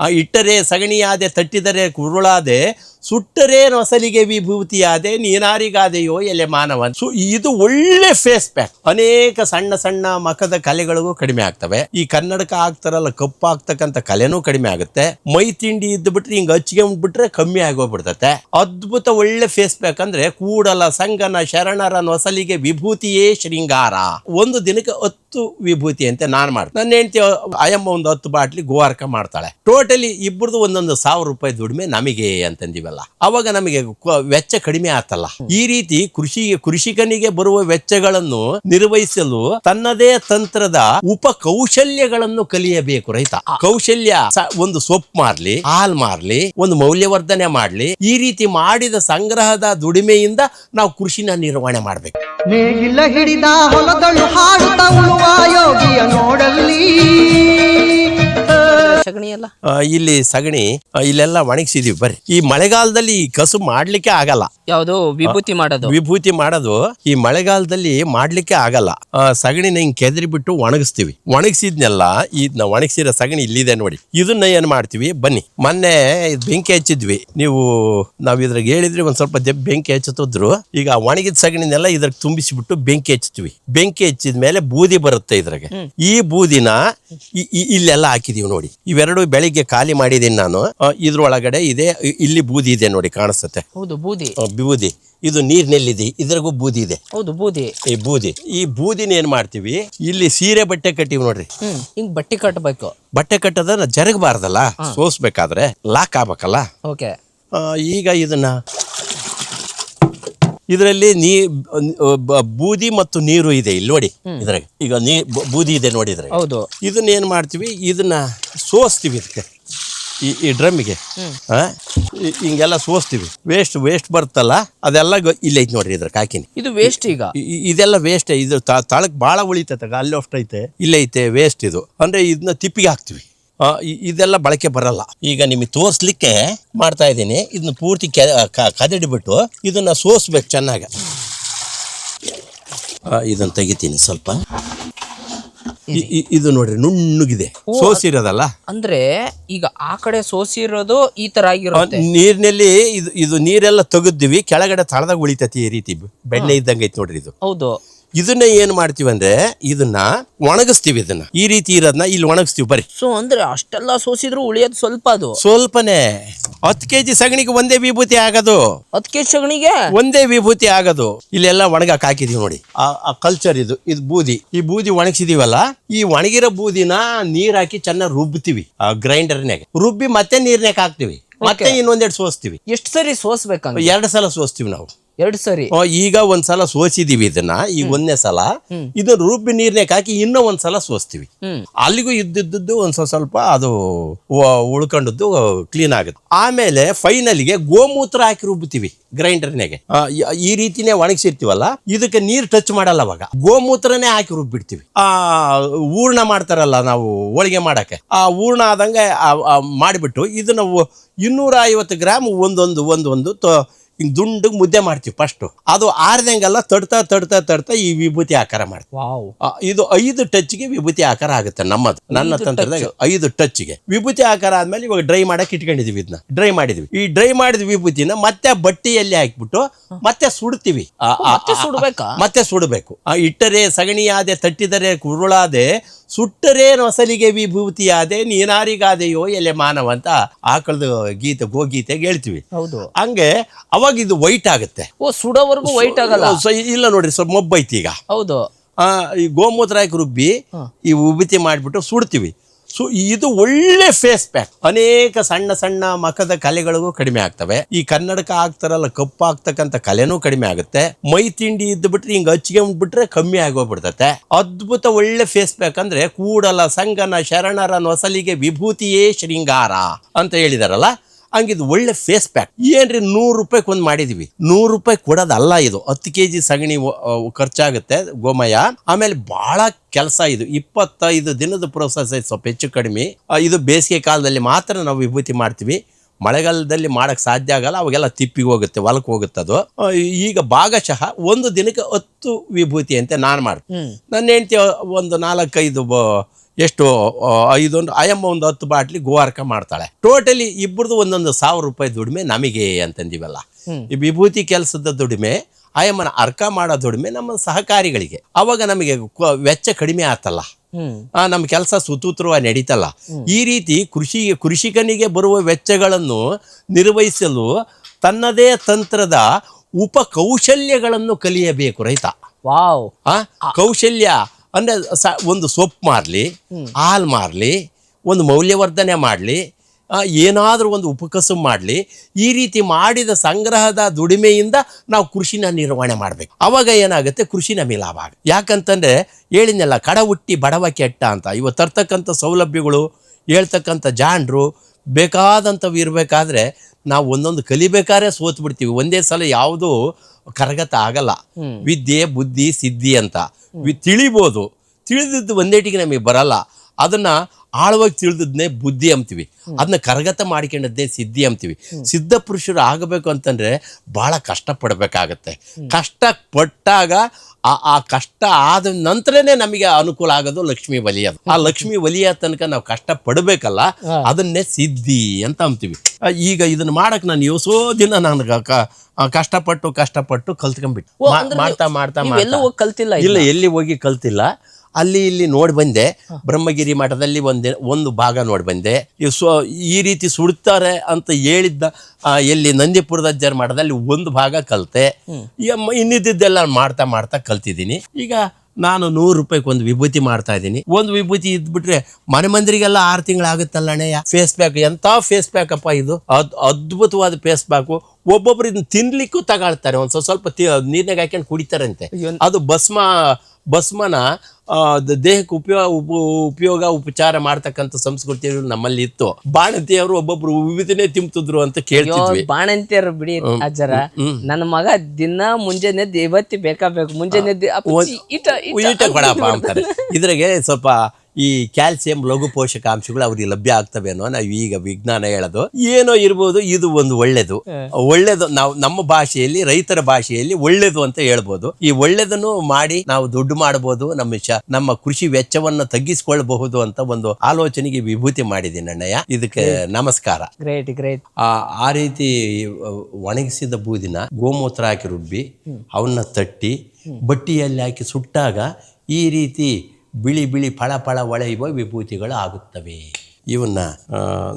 ಆ ಇಟ್ಟರೆ ಸಗಣಿಯಾದೆ, ತಟ್ಟಿದರೆ ಕುರುಳಾದೆ, ಸುಟ್ಟರೆ ನೊಸಲಿಗೆ ವಿಭೂತಿಯಾದೆ, ನೀನಾರಿಗಾದೆಯೋ ಎಲೆ ಮಾನವ. ಸೊ ಇದು ಒಳ್ಳೆ ಫೇಸ್ ಪ್ಯಾಕ್ ಅನೇಕ ಸಣ್ಣ ಸಣ್ಣ ಮಖದ ಕಲೆಗಳಿಗೂ ಕಡಿಮೆ ಆಗ್ತವೆ. ಈ ಕನ್ನಡಕ ಆಗ್ತಾರಲ್ಲ, ಕಪ್ಪು ಆಗ್ತಕ್ಕಂಥ ಕಲೆನೂ ಕಡಿಮೆ ಆಗುತ್ತೆ. ಮೈ ತಿಂಡಿ ಇದ್ದು ಬಿಟ್ರೆ ಹಿಂಗೆ ಹಚ್ಗೆ ಬಿಟ್ರೆ ಕಮ್ಮಿ ಆಗೋಗ್ಬಿಡ್ತತೆ. ಅದ್ಭುತ ಒಳ್ಳೆ ಫೇಸ್ ಪ್ಯಾಕ್ ಅಂದ್ರೆ ಕೂಡಲ, ಸಂಗನ, ಶರಣರ ನೊಸಲಿಗೆ ವಿಭೂತಿಯೇ ಶೃಂಗಾರ. ಒಂದು ದಿನಕ್ಕೆ ಹತ್ತು ವಿಭೂತಿ ಅಂತ ನಾನು ಮಾಡ್ತೀನಿ. ನನ್ನ ಹೆಂಡತಿ ಆಯಮ್ಮ ಒಂದು ಹತ್ತು ಬಾಟ್ಲಿ ಗೋವಾರ್ಕ ಮಾಡ್ತಾಳೆ. ಟೋಟಲಿ ಇಬ್ಬರದು ಒಂದೊಂದು ಸಾವಿರ ರೂಪಾಯಿ ದುಡಿಮೆ ನಮಗೆ ಅಂತಂದಿವಲ್ಲ. ಅವಾಗ ನಮಗೆ ವೆಚ್ಚ ಕಡಿಮೆ ಆತಲ್ಲ. ಈ ರೀತಿ ಕೃಷಿ, ಕೃಷಿಕನಿಗೆ ಬರುವ ವೆಚ್ಚಗಳನ್ನು ನಿರ್ವಹಿಸಲು ತನ್ನದೇ ತಂತ್ರದ ಉಪ ಕೌಶಲ್ಯಗಳನ್ನು ಕಲಿಯಬೇಕು ರೈತ. ಕೌಶಲ್ಯ ಒಂದು ಸೊಪ್ಪು ಮಾರ್ಲಿ, ಹಾಲ್ ಮಾರ್ಲಿ, ಒಂದು ಮೌಲ್ಯವರ್ಧನೆ ಮಾಡ್ಲಿ, ಈ ರೀತಿ ಮಾಡಿದ ಸಂಗ್ರಹದ ದುಡಿಮೆಯಿಂದ ನಾವು ಕೃಷಿನ ನಿರ್ವಹಣೆ ಮಾಡ್ಬೇಕು. ಯೋಗಿಯ ನೋಡಲ್ಲಿ ಸಗಣಿ ಎಲ್ಲ ಇಲ್ಲಿ ಸಗಣಿ ಇಲ್ಲೆಲ್ಲ ಒಣಗಿಸಿದೀವಿ ಬರ್ರಿ ಈ ಮಳೆಗಾಲದಲ್ಲಿ ಈ ಕಸು ಮಾಡ್ಲಿಕ್ಕೆ ಆಗಲ್ಲ. ಯಾವುದು? ವಿಭೂತಿ ಮಾಡೋದು? ವಿಭೂತಿ ಮಾಡೋದು ಈ ಮಳೆಗಾಲದಲ್ಲಿ ಮಾಡ್ಲಿಕ್ಕೆ ಆಗಲ್ಲ. ಸಗಣಿನ ಹಿಂಗ್ ಕೆದರಿ ಬಿಟ್ಟು ಒಣಗಿಸ್ತೀವಿ. ಒಣಗಿಸಿದ್ನೆಲ್ಲ ಇದನ್ನ ಒಣಗಿಸಿರೋ ಸಗಣಿ ಇಲ್ಲಿದೆ ನೋಡಿ. ಇದನ್ನ ಏನ್ ಮಾಡ್ತೀವಿ? ಬನ್ನಿ. ಮೊನ್ನೆ ಇದ್ ಬೆಂಕಿ ಹಚ್ಚಿದ್ವಿ. ನೀವು ನಾವ್ ಇದ್ರಾಗ ಹೇಳಿದ್ರೆ ಒಂದ್ ಸ್ವಲ್ಪ ಬೆಂಕಿ ಹಚ್ಚುತ್ತಿದ್ರು. ಈಗ ಒಣಗಿದ ಸಗಣಿನೆಲ್ಲ ಇದ್ರಾಗ ತುಂಬಿಸಿಬಿಟ್ಟು ಬೆಂಕಿ ಹಚ್ತೀವಿ ಬೆಂಕಿ ಹಚ್ಚಿದ್ಮೇಲೆ ಬೂದಿ ಬರುತ್ತೆ ಇದ್ರಾಗ. ಈ ಬೂದಿನ ಇಲ್ಲೆಲ್ಲ ಹಾಕಿದೀವಿ ನೋಡಿ. ಇವೆರಡು ಬೆಳಿಗ್ಗೆ ಖಾಲಿ ಮಾಡಿದೀನಿ ನಾನು. ಇದ್ರೊಳಗಡೆ ಇದೆ ಇಲ್ಲಿ ಬೂದಿ ಇದೆ ನೋಡಿ ಕಾಣಿಸುತ್ತೆ. ಹೌದು ಬೂದಿ. ಬೂದಿ. ಇದು ನೀರ್ನಲ್ಲಿದೆ ಇದ್ರಾಗೂ ಬೂದಿ ಇದೆ. ಹೌದು ಬೂದಿ. ಈ ಬೂದಿ. ಈ ಬೂದಿನ ಏನ್ ಮಾಡ್ತೀವಿ ಇಲ್ಲಿ ಸೀರೆ ಬಟ್ಟೆ ಕಟ್ಟಿವಿ ನೋಡ್ರಿ. ಹಿಂಗ್ ಬಟ್ಟೆ ಕಟ್ಟಬೇಕು ಬಟ್ಟೆ ಕಟ್ಟೋದನ್ನ ಜರಗಬಾರ್ದಲ್ಲ ಸೋಸ್ಬೇಕಾದ್ರೆ ಲಾಕ್ ಆಗ್ಬೇಕಲ್ಲ. ಓಕೆ. ಈಗ ಇದನ್ನ ಇದರಲ್ಲಿ ನೀ ಬೂದಿ ಮತ್ತು ನೀರು ಇದೆ ಇಲ್ಲಿ ನೋಡಿ ಇದ್ರಾಗ. ಈಗ ನೀ ಬೂದಿ ಇದೆ ನೋಡಿದ್ರೆ ಹೌದು. ಇದನ್ನ ಏನ್ ಮಾಡ್ತೀವಿ? ಇದನ್ನ ಸೋಸ್ತೀವಿ ಇದಕ್ಕೆ. ಈ ಈ ಡ್ರಮ್ಗೆ ಹಿಂಗೆಲ್ಲ ಸೋಸ್ತೀವಿ. ವೇಸ್ಟ್ ವೇಸ್ಟ್ ಬರುತ್ತಲ್ಲ ಅದೆಲ್ಲ ಇಲ್ಲಿ ಐತಿ ನೋಡ್ರಿ ಇದ್ರ ಕಾಕಿನಿ. ಇದು ವೇಸ್ಟ್ ಈಗ? ಇದೆಲ್ಲ ವೇಸ್ಟ್ ಇದು ತಳಕ್ ಭಾಳ ಉಳಿತೈತೆ ಅಲ್ಲಿ ಅಷ್ಟೈತೆ ಇಲ್ಲೈತೆ ಇಲ್ಲೇ ವೇಸ್ಟ್ ಇದು. ಅಂದ್ರೆ ಇದನ್ನ ತಿಪ್ಪಿಗೆ ಹಾಕ್ತಿವಿ. ಇದೆಲ್ಲ ಬಳಕೆ ಬರಲ್ಲ. ಈಗ ನಿಮಗೆ ತೋರಿಸ್ಲಿಕ್ಕೆ ಮಾಡ್ತಾ ಇದ್ದೀನಿ. ಇದನ್ನ ಪೂರ್ತಿ ಕೆ ಕದಡಿಬಿಟ್ಟು ಇದನ್ನ ಸೋಸ್ಬೇಕು ಚೆನ್ನಾಗಿ. ಇದನ್ನ ತೆಗಿತೀನಿ ಸ್ವಲ್ಪ. ಇದು ನೋಡ್ರಿ ನುಣ್ಣುಗಿದೆ. ಸೋಸಿರೋದಲ್ಲ? ಅಂದ್ರೆ ಈಗ ಆ ಕಡೆ ಸೋಸಿರೋದು ಈ ತರ ಆಗಿರುತ್ತೆ. ನೀರಿನಲ್ಲಿ ಇದು ಇದು ನೀರೆಲ್ಲ ತೆಗೆದ್ವಿ. ಕೆಳಗಡೆ ತಳದಾಗ ಉಳಿತೈತಿ ಈ ರೀತಿ. ಬೆಣ್ಣೆ ಇದ್ದಂಗೈತಿ ನೋಡ್ರಿ ಇದು. ಹೌದು. ಇದನ್ನ ಏನ್ ಮಾಡ್ತೀವಿ ಅಂದ್ರೆ ಇದನ್ನ ಒಣಗಿಸ್ತೀವಿ ಇದನ್ನ. ಈ ರೀತಿ ಇರೋದನ್ನ ಇಲ್ಲಿ ಒಣಗಿಸ್ತೀವಿ ಬರೀ. ಸೊ ಅಂದ್ರೆ ಅಷ್ಟೆಲ್ಲ ಸೋಸಿದ್ರು ಉಳಿಯೋದು ಸ್ವಲ್ಪ ಅದು. ಸ್ವಲ್ಪನೇ. ಹತ್ತು ಕೆಜಿ ಸಗಣಿಗೆ ಒಂದೇ ವಿಭೂತಿ ಆಗೋದು. ಹತ್ತು ಕೆ ಸಗಣಿಗೆ? ಒಂದೇ ವಿಭೂತಿ ಆಗೋದು. ಇಲ್ಲೆಲ್ಲ ಒಣಗಕ್ ಹಾಕಿದೀವಿ ನೋಡಿ. ಆ ಕಲ್ಚರ್ ಇದು ಇದು ಬೂದಿ. ಈ ಬೂದಿ ಒಣಗಿಸಿದೀವಲ್ಲ ಈ ಒಣಗಿರೋ ಬೂದಿನ ನೀರ್ ಹಾಕಿ ಚೆನ್ನಾಗಿ ರುಬ್ತೀವಿ ಆ ಗ್ರೈಂಡರ್ನಾಗ ರುಬ್ಬಿ ಮತ್ತೆ ನೀರ್ನಾಗ ಹಾಕ್ತಿವಿ. ಮತ್ತೆ ಇನ್ನೊಂದೆರಡು ಸೋಸ್ತೀವಿ. ಎಷ್ಟು ಸರಿ ಸೋಸ್ಬೇಕು ಎರಡು ಸಲ ಸೋಸ್ತೀವಿ ನಾವು. ಎರಡು ಸರಿ. ಈಗ ಒಂದ್ಸಲ ಸೋಸಿದೀವಿ ಇದನ್ನ ಈಗ ಒಂದನೇ ಸಲ. ಇದನ್ನ ರುಬ್ಬಿ ನೀರ್ನೇ ಹಾಕಿ ಇನ್ನೂ ಒಂದ್ಸಲ ಸೋಸ್ತೀವಿ. ಅಲ್ಲಿಗೂ ಇದ್ದಿದ್ದು ಒಂದ್ ಸ್ವಲ್ಪ ಅದು ಉಳ್ಕೊಂಡದ್ದು ಕ್ಲೀನ್ ಆಗುತ್ತೆ. ಆಮೇಲೆ ಫೈನಲ್ಗೆ ಗೋಮೂತ್ರ ಹಾಕಿ ರುಬ್ತೀವಿ ಗ್ರೈಂಡರ್ನಾಗೆ ಈ ರೀತಿನೇ ಒಣಗಿಸಿರ್ತೀವಲ್ಲ ಇದಕ್ಕೆ ನೀರ್ ಟಚ್ ಮಾಡಲ್ಲ ಅವಾಗ. ಗೋಮೂತ್ರನೇ ಹಾಕಿ ರುಬ್ಬಿಡ್ತೀವಿ. ಆ ಹೂರ್ಣ ಮಾಡ್ತಾರಲ್ಲ ನಾವು ಹೋಳಿಗೆ ಮಾಡಕ್ಕೆ. ಆ ಹೂರ್ಣ ಆದಂಗೆ ಮಾಡಿಬಿಟ್ಟು ಇದನ್ನ ಇನ್ನೂರ ಐವತ್ತು ಗ್ರಾಮ್ ಒಂದೊಂದು ಒಂದೊಂದು ಹಿಂಗ್ ದುಂಡು ಮುದ್ದೆ ಮಾಡ್ತೀವಿ ಫಸ್ಟ್ ಅದು ಆರ್ದಂಗೆಲ್ಲ ತಡ್ತಾ ತಡ್ತಾ ತಡ್ತಾ ಈ ವಿಭೂತಿ ಆಕಾರ ಮಾಡ್ತೀವಿ. ವಾವ್. ಆ, ಇದು ಐದು ಟಚ್ಗೆ ವಿಭೂತಿ ಆಕಾರ ಆಗುತ್ತೆ ನಮ್ಮದು. ನನ್ನ ತಂತ್ರದಾಗ ಐದು ಟಚ್ಗೆ ವಿಭೂತಿ ಆಕಾರ ಆದ್ಮೇಲೆ ಇವಾಗ ಡ್ರೈ ಮಾಡಕ್ ಇಟ್ಕೊಂಡಿದೀವಿ ಇದನ್ನ ಡ್ರೈ ಮಾಡಿದ್ವಿ. ಈ ಡ್ರೈ ಮಾಡಿದ ವಿಭೂತಿನ ಮತ್ತೆ ಬಟ್ಟೆಯಲ್ಲಿ ಹಾಕ್ಬಿಟ್ಟು ಮತ್ತೆ ಸುಡ್ತೀವಿ. ಆ, ಆ, ಮತ್ತೆ ಸುಡ್ಬೇಕಾ? ಮತ್ತೆ ಸುಡಬೇಕು. ಇಟ್ಟರೆ ಸಗಣಿಯಾದೆ ತಟ್ಟಿದರೆ ಕುರುಳಾದೆ ಸುಟ್ಟರೆ ನೊಸಲಿಗೆ ವಿಭೂತಿಯಾದೆ ನೀನಾರಿಗಾದೆಯೋ ಎಲೆ ಮಾನವ ಅಂತ ಆಕಳದ ಗೀತೆ ಗೋಗೀತೆಗೆ ಹೇಳ್ತೀವಿ. ಹೌದು. ಹಂಗೆ ಅವಾಗ ಇದು ವೈಟ್ ಆಗುತ್ತೆ. ಓ ಸುಡೋವರೆಗೂ ವೈಟ್ ಆಗಲ್ಲ? ಇಲ್ಲ ನೋಡ್ರಿ ಸ್ವಲ್ಪ ಮೊಬ್ಬೈತಿ ಈಗ. ಹೌದು. ಆ, ಈ ಗೋಮೂತ್ರ ರುಬ್ಬಿ ಈ ಉಭಿತಿ ಮಾಡಿಬಿಟ್ಟು ಸುಡ್ತೀವಿ. ಸೊ ಇದು ಒಳ್ಳೆ ಫೇಸ್ ಪ್ಯಾಕ್ ಅನೇಕ ಸಣ್ಣ ಸಣ್ಣ ಮಖದ ಕಲೆಗಳಿಗೂ ಕಡಿಮೆ ಆಗ್ತವೆ. ಈ ಕನ್ನಡಕ ಆಗ್ತಾರಲ್ಲ, ಕಪ್ಪು ಆಗ್ತಕ್ಕಂಥ ಕಲೆನೂ ಕಡಿಮೆ ಆಗುತ್ತೆ. ಮೈ ತಿಂಡಿ ಇದ್ದು ಬಿಟ್ರೆ ಹಿಂಗೆ ಹಚ್ಚಿಗೆ ಬಿಟ್ರೆ ಕಮ್ಮಿ ಆಗೋಗ್ಬಿಡ್ತತೆ ಅದ್ಭುತ ಒಳ್ಳೆ ಫೇಸ್ ಪ್ಯಾಕ್ ಅಂದ್ರೆ ಕೂಡಲ ಸಂಗನ ಶರಣರ ನೊಸಲಿಗೆ ವಿಭೂತಿಯೇ ಶೃಂಗಾರ ಅಂತ ಹೇಳಿದಾರಲ್ಲ. ಹಂಗಿದು ಒಳ್ಳೆ ಫೇಸ್ ಪ್ಯಾಕ್ ಏನ್ರಿ ನೂರು ರೂಪಾಯಿಗೆ ಒಂದ್ ಮಾಡಿದೀವಿ. ನೂರು ರೂಪಾಯಿ ಕೊಡೋದಲ್ಲ ಇದು. ಹತ್ತು ಕೆ ಜಿ ಸಗಣಿ ಖರ್ಚಾಗುತ್ತೆ ಗೋಮಯ. ಆಮೇಲೆ ಬಹಳ ಕೆಲಸ ಇದು. ಇಪ್ಪತ್ತೈದು ದಿನದ ಪ್ರೋಸೆಸ್ ಐತೆ ಸ್ವಲ್ಪ ಹೆಚ್ಚು ಕಡಿಮೆ. ಇದು ಬೇಸಿಗೆ ಕಾಲದಲ್ಲಿ ಮಾತ್ರ ನಾವು ವಿಭೂತಿ ಮಾಡ್ತೀವಿ. ಮಳೆಗಾಲದಲ್ಲಿ ಮಾಡಕ್ ಸಾಧ್ಯ ಆಗಲ್ಲ. ಅವಾಗೆಲ್ಲ ತಿಪ್ಪಿಗೆ ಹೋಗುತ್ತೆ ಹೊಲಕ್ಕೆ ಹೋಗುತ್ತೆ ಅದು. ಈಗ ಭಾಗಶಃ ಒಂದು ದಿನಕ್ಕೆ ಹತ್ತು ವಿಭೂತಿ ಅಂತ ನಾನು ಮಾಡ್ತೀನಿ. ನನ್ನ ಹೆಂಡತಿ ಒಂದು ನಾಲ್ಕೈದು ಎಷ್ಟು ಐದೊಂದು ಆಯಮ್ಮ ಒಂದು ಹತ್ತು ಬಾಟ್ಲಿ ಗೋವಾರ್ಕ ಮಾಡ್ತಾಳೆ. ಟೋಟಲಿ ಇಬ್ಬರದು ಒಂದೊಂದು ಸಾವಿರ ರೂಪಾಯಿ ದುಡಿಮೆ ನಮಗೆ ಅಂತಂದಿವಲ್ಲ. ಈ ವಿಭೂತಿ ಕೆಲಸದ ದುಡಿಮೆ ಆಯಮ್ಮನ ಅರ್ಕ ಮಾಡೋ ದುಡಿಮೆ ನಮ್ಮ ಸಹಕಾರಿಗಳಿಗೆ. ಅವಾಗ ನಮಗೆ ವೆಚ್ಚ ಕಡಿಮೆ ಆತಲ್ಲ. ನಮ್ಮ ಕೆಲಸ ಸುತೂತ್ರವಾಗಿ ನಡೀತಲ್ಲ. ಈ ರೀತಿ ಕೃಷಿ ಕೃಷಿಕನಿಗೆ ಬರುವ ವೆಚ್ಚಗಳನ್ನು ನಿರ್ವಹಿಸಲು ತನ್ನದೇ ತಂತ್ರದ ಉಪಕೌಶಲ್ಯಗಳನ್ನು ಕಲಿಯಬೇಕು ರೈತ. ವಾವ್. ಕೌಶಲ್ಯ ಅಂದರೆ ಒಂದು ಸೊಪ್ಪು ಮಾರಲಿ, ಹಾಲು ಮಾರಲಿ, ಒಂದು ಮೌಲ್ಯವರ್ಧನೆ ಮಾಡಲಿ ಏನಾದರೂ ಒಂದು ಉಪಕಸು ಮಾಡಲಿ, ಈ ರೀತಿ ಮಾಡಿದ ಸಂಗ್ರಹದ ದುಡಿಮೆಯಿಂದ ನಾವು ಕೃಷಿನ ನಿರ್ವಹಣೆ ಮಾಡಬೇಕು. ಅವಾಗ ಏನಾಗುತ್ತೆ? ಕೃಷಿ ನಮಗೆ ಲಾಭ ಆಗ ಯಾಕಂತಂದರೆ ಹೇಳಿದ್ನಲ್ಲ ಕಡ ಹುಟ್ಟಿ ಬಡವ ಕೆಟ್ಟ ಅಂತ. ಇವತ್ತು ತರ್ತಕ್ಕಂಥ ಸೌಲಭ್ಯಗಳು, ಹೇಳ್ತಕ್ಕಂಥ ಜಾಣರು, ಬೇಕಾದಂಥವು ಇರಬೇಕಾದ್ರೆ ನಾವು ಒಂದೊಂದು ಕಲಿಬೇಕಾದ್ರೆ ಸೋತು ಬಿಡ್ತೀವಿ ಒಂದೇ ಸಲ ಯಾವುದು ಕರಗತ ಆಗಲ್ಲ. ವಿದ್ಯೆ ಬುದ್ಧಿ ಸಿದ್ಧಿ ಅಂತ. ವಿ- ತಿಳಿಬೋದು. ತಿಳಿದಿದ್ದು ಒಂದೇಟಿಗೆ ನಮಗೆ ಬರಲ್ಲ. ಅದನ್ನ ಆಳವಾಗಿ ತಿಳಿದದ್ನೇ ಬುದ್ಧಿ ಅಂತೀವಿ. ಅದನ್ನ ಕರಗತ ಮಾಡಿಕೊಂಡದ್ದೇ ಸಿದ್ಧಿ ಅಂತೀವಿ. ಸಿದ್ಧ ಪುರುಷರು ಆಗಬೇಕು ಅಂತಂದ್ರೆ ಬಹಳ ಕಷ್ಟಪಡಬೇಕಾಗತ್ತೆ. ಕಷ್ಟ ಪಟ್ಟಾಗ ಆ ಆ ಕಷ್ಟ ಆದ ನಂತರನೇ ನಮಗೆ ಅನುಕೂಲ ಆಗೋದು ಲಕ್ಷ್ಮಿ ವಲಯ ಆ ಲಕ್ಷ್ಮಿ ವಲಯ ತನಕ ನಾವು ಕಷ್ಟ ಪಡಬೇಕಲ್ಲ ಅದನ್ನೇ ಸಿದ್ಧಿ ಅಂತ ಅಂತೀವಿ. ಈಗ ಇದನ್ನ ಮಾಡಕ್ ನಾನು ಯೋಸೋ ದಿನ ನಾನು ಕಷ್ಟಪಟ್ಟು ಕಷ್ಟಪಟ್ಟು ಕಲ್ತ್ಕೊಂಡ್ಬಿಟ್ಟು ಮಾಡ್ತಾ ಮಾಡ್ತಾ ಎಲ್ಲೂ ಮಾಡ್ತಾ. ಹೋಗಿ ಕಲ್ತಿಲ್ಲ ಇಲ್ಲ ಎಲ್ಲಿ ಹೋಗಿ ಕಲ್ತಿಲ್ಲ. ಅಲ್ಲಿ ಇಲ್ಲಿ ನೋಡಿ ಬಂದೆ ಬ್ರಹ್ಮಗಿರಿ ಮಠದಲ್ಲಿ ಒಂದೇ ಒಂದು ಭಾಗ ನೋಡಿ ಬಂದೆ. ಈ ರೀತಿ ಸುಡ್ತಾರೆ ಅಂತ ಹೇಳಿದ್ದ ಆ, ಎಲ್ಲಿ ನಂದಿಪುರದ ಅಜ್ಜರ ಮಠದಲ್ಲಿ ಒಂದು ಭಾಗ ಕಲಿತೆ. ಇನ್ನಿದ್ದೆಲ್ಲ ಮಾಡ್ತಾ ಮಾಡ್ತಾ ಕಲ್ತಿದ್ದೀನಿ. ಈಗ ನಾನು ನೂರು ರೂಪಾಯಿಗೆ ಒಂದು ವಿಭೂತಿ ಮಾಡ್ತಾ ಇದ್ದೀನಿ. ಒಂದು ವಿಭೂತಿ ಇದ್ಬಿಟ್ರೆ ಮನೆ ಮಂದಿರಿಗೆಲ್ಲ ಆರು ತಿಂಗಳಾಗುತ್ತಲ್ಲ ಅಣ್ಣಯ್ಯ? ಫೇಸ್ ಪ್ಯಾಕ್ ಎಂಥ ಫೇಸ್ ಪ್ಯಾಕ್ ಅಪ್ಪ ಇದು? ಅದ್ ಅದ್ಭುತವಾದ ಫೇಸ್ ಪ್ಯಾಕು ಒಬ್ಬೊಬ್ರು ಇದನ್ನ ತಿನ್ಲಿಕ್ಕೂ ತಗೊಳ್ತಾರೆ. ಒಂದು ಸ್ವಲ್ಪ ಸ್ವಲ್ಪ ತಿ- ನೀರ್ನಾಗ ಹಾಕೊಂಡು ಕುಡಿತಾರಂತೆ. ಅದು ಭಸ್ಮ ಭಸ್ಮನ ದೇಹಕ್ಕೆ ಉಪಯೋಗ ಉಪ ಉಪಯೋಗ ಉಪಚಾರ ಮಾಡ್ತಕ್ಕಂಥ ಸಂಸ್ಕೃತಿ ನಮ್ಮಲ್ಲಿ ಇತ್ತು. ಬಾಣಂತಿಯವರು ಒಬ್ಬೊಬ್ರು ವಿವಿಧನೇ ತಿಂತಿದ್ರು ಅಂತ ಕೇಳ್ತಿದ್ವಿ. ಬಾಣಂತಿಯರು ಬಿಡಿ ಅಜ್ಜರ. ನನ್ನ ಮಗ ದಿನ ಮುಂಜಾನೆ ಇವತ್ತಿ ಬೇಕಾ ಬೇಕು ಮುಂಜಾನೆ ಈಟ ಕೊಡಪ್ಪ ಅಂತಾರೆ. ಇದ್ರಾಗೆ ಸ್ವಲ್ಪ ಈ ಕ್ಯಾಲ್ಸಿಯಂ ಲಘು ಪೋಷಕಾಂಶಗಳು ಅವ್ರಿಗೆ ಲಭ್ಯ ಆಗ್ತವೇನೋ ನಾವು ಈಗ ವಿಜ್ಞಾನ ಹೇಳೋದು. ಏನೋ ಇರ್ಬೋದು ಇದು ಒಂದು ಒಳ್ಳೇದು. ಒಳ್ಳೇದು ನಾವು ನಮ್ಮ ಭಾಷೆಯಲ್ಲಿ ರೈತರ ಭಾಷೆಯಲ್ಲಿ ಒಳ್ಳೇದು ಅಂತ ಹೇಳ್ಬೋದು. ಈ ಒಳ್ಳೇದನ್ನು ಮಾಡಿ ನಾವು ದುಡ್ಡು ಮಾಡಬಹುದು ನಮ್ಮ ನಮ್ಮ ಕೃಷಿ ವೆಚ್ಚವನ್ನು ತಗ್ಗಿಸಿಕೊಳ್ಳಬಹುದು ಅಂತ ಒಂದು ಆಲೋಚನೆಗೆ ವಿಭೂತಿ ಮಾಡಿದ್ದೀನಿ ಅಣ್ಣಯ್ಯ. ಇದಕ್ಕೆ ನಮಸ್ಕಾರ. ಗ್ರೇಟ್ ಗ್ರೇಟ್ ಆ ರೀತಿ ಒಣಗಿಸಿದ ಬೂದಿನ ಗೋಮೂತ್ರ ಹಾಕಿ ರುಬ್ಬಿ ಅವನ್ನ ತಟ್ಟಿ ಬಟ್ಟಿಯಲ್ಲಿ ಹಾಕಿ ಸುಟ್ಟಾಗ ಈ ರೀತಿ ಬಿಳಿ ಬಿಳಿ ಫಳ ಫಳ ಹೊಳೆಯುವ ವಿಭೂತಿಗಳು ಆಗುತ್ತವೆ. ಇವನ್ನ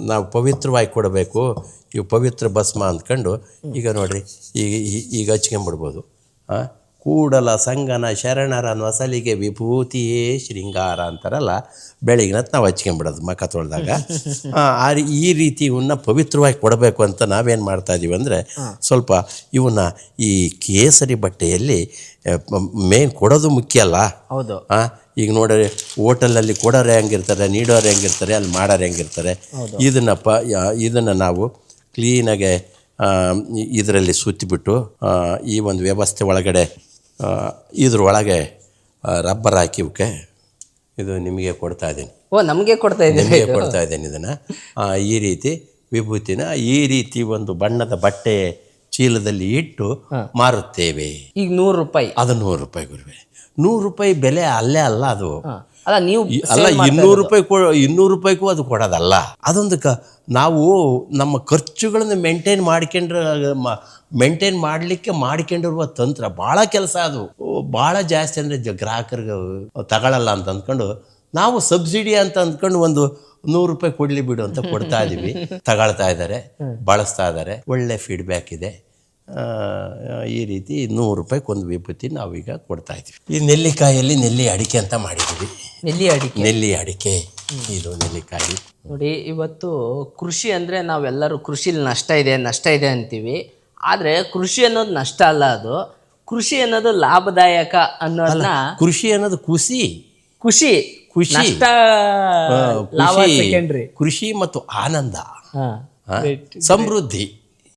ನಾವು ಪವಿತ್ರವಾಗಿ ಕೊಡಬೇಕು. ಇವು ಪವಿತ್ರ ಭಸ್ಮ ಅಂದ್ಕೊಂಡು ಈಗ ನೋಡಿರಿ ಈಗ ಈಗ ಹಚ್ಕೊಂಬಿಡ್ಬೋದು. ಆ, ಕೂಡಲ ಸಂಗನ ಶರಣರ ನೊಸಲಿಗೆ ವಿಭೂತಿಯೇ ಶೃಂಗಾರ ಅಂತಾರಲ್ಲ ಬೆಳಿಗ್ಗೆ ನಾವು ಹಚ್ಕೊಂಬಿಡೋದು ಮಖ ತೊಳೆದಾಗ. ಆ, ಆ ರೀ- ಈ ರೀತಿ ಇವನ್ನ ಪವಿತ್ರವಾಗಿ ಕೊಡಬೇಕು ಅಂತ ನಾವೇನು ಮಾಡ್ತಾ ಇದೀವಿ ಅಂದರೆ ಸ್ವಲ್ಪ ಇವನ್ನ ಈ ಕೇಸರಿ ಬಟ್ಟೆಯಲ್ಲಿ ಮೇನ್ ಕೊಡೋದು ಮುಖ್ಯ ಅಲ್ಲ. ಹೌದು. ಈಗ ನೋಡ್ರಿ ಹೋಟೆಲಲ್ಲಿ ಕೊಡೋರು ಹೆಂಗಿರ್ತಾರೆ ನೀಡೋರು ಹೆಂಗಿರ್ತಾರೆ ಅಲ್ಲಿ ಮಾಡೋರು ಹೆಂಗಿರ್ತಾರೆ. ಇದನ್ನ ಪ ಇದನ್ನು ನಾವು ಕ್ಲೀನಾಗೆ ಇದರಲ್ಲಿ ಸುತ್ತಿಬಿಟ್ಟು ಈ ಒಂದು ವ್ಯವಸ್ಥೆ ಒಳಗಡೆ ಆ, ಇದ್ರೊಳಗೆ ರಬ್ಬರ್ ಹಾಕಿ ಇವಕ್ಕೆ ಇದು ನಿಮಗೆ ಕೊಡ್ತಾ ಇದ್ದೀನಿ. ಓ ನಮಗೆ ಕೊಡ್ತಾ ಇದ್ದೀನಿ ನಿಮಗೆ ಕೊಡ್ತಾ ಇದ್ದೀನಿ ಇದನ್ನು. ಈ ರೀತಿ ವಿಭೂತಿನ ಈ ರೀತಿ ಒಂದು ಬಣ್ಣದ ಬಟ್ಟೆ ಚೀಲದಲ್ಲಿ ಇಟ್ಟು ಮಾರುತ್ತೇವೆ. ಈಗ ನೂರು ರೂಪಾಯಿ. ಅದು ನೂರು ರೂಪಾಯಿ ಗುರುವೆ. ನೂರು ರೂಪಾಯಿ ಬೆಲೆ ಅಲ್ಲೇ ಅಲ್ಲ ಅದು. ಅಲ್ಲ ನೀವು ಅಲ್ಲ ಇನ್ನೂರು ರೂಪಾಯಿ ಕೊ ಇನ್ನೂರು ರೂಪಾಯಿಗೂ ಅದು ಕೊಡೋದಲ್ಲ. ಅದೊಂದು ಕ ನಾವು ನಮ್ಮ ಖರ್ಚುಗಳನ್ನು ಮೇಂಟೈನ್ ಮಾಡ್ಕೊಂಡ್ರ ಮೇಂಟೈನ್ ಮಾಡಲಿಕ್ಕೆ ಮಾಡ್ಕೊಂಡಿರುವ ತಂತ್ರ ಭಾಳ ಕೆಲಸ ಅದು. ಭಾಳ ಜಾಸ್ತಿ ಅಂದರೆ ಗ್ರಾಹಕರಿಗೆ ತಗೊಳ್ಳಲ್ಲ ಅಂತ ಅಂದ್ಕೊಂಡು ನಾವು ಸಬ್ಸಿಡಿ ಅಂತ ಅಂದ್ಕೊಂಡು ಒಂದು ನೂರು ರೂಪಾಯಿ ಕೊಡ್ಲಿ ಬಿಡು ಅಂತ ಕೊಡ್ತಾ ಇದೀವಿ. ತಗೊಳ್ತಾ ಇದ್ದಾರೆ ಬಳಸ್ತಾ ಇದ್ದಾರೆ ಒಳ್ಳೆ ಫೀಡ್ಬ್ಯಾಕ್ ಇದೆ. ಈ ರೀತಿ ನೂರು ರೂಪಾಯಿಗೆ ಒಂದು ವಿಭೂತಿ ನಾವೀಗ ಕೊಡ್ತಾ ಇದ್ದೀವಿ. ಈ ನೆಲ್ಲಿಕಾಯಲ್ಲಿ ನೆಲ್ಲಿ ಅಡಿಕೆ ಅಂತ ಮಾಡಿದ್ವಿ ನೆಲ್ಲಿ ಅಡಿಕೆ? ನೆಲ್ಲಿ ಅಡಿಕೆ. ಇದು ನೆಲ್ಲಿಕಾಯಿ. ನೋಡಿ ಇವತ್ತು ಕೃಷಿ ಅಂದರೆ ನಾವೆಲ್ಲರೂ ಕೃಷಿಲಿ ನಷ್ಟ ಇದೆ ನಷ್ಟ ಇದೆ ಅಂತೀವಿ. ಆದರೆ ಕೃಷಿ ಅನ್ನೋದು ನಷ್ಟ ಅಲ್ಲ ಅದು. ಕೃಷಿ ಅನ್ನೋದು ಲಾಭದಾಯಕ ಅನ್ನೋದನ್ನ ಕೃಷಿ ಅನ್ನೋದು ಖುಷಿ ಖುಷಿ ಖುಷಿ. ಲಾಭ ಕೃಷಿ. ಮತ್ತು ಆನಂದ. ಸಮೃದ್ಧಿ.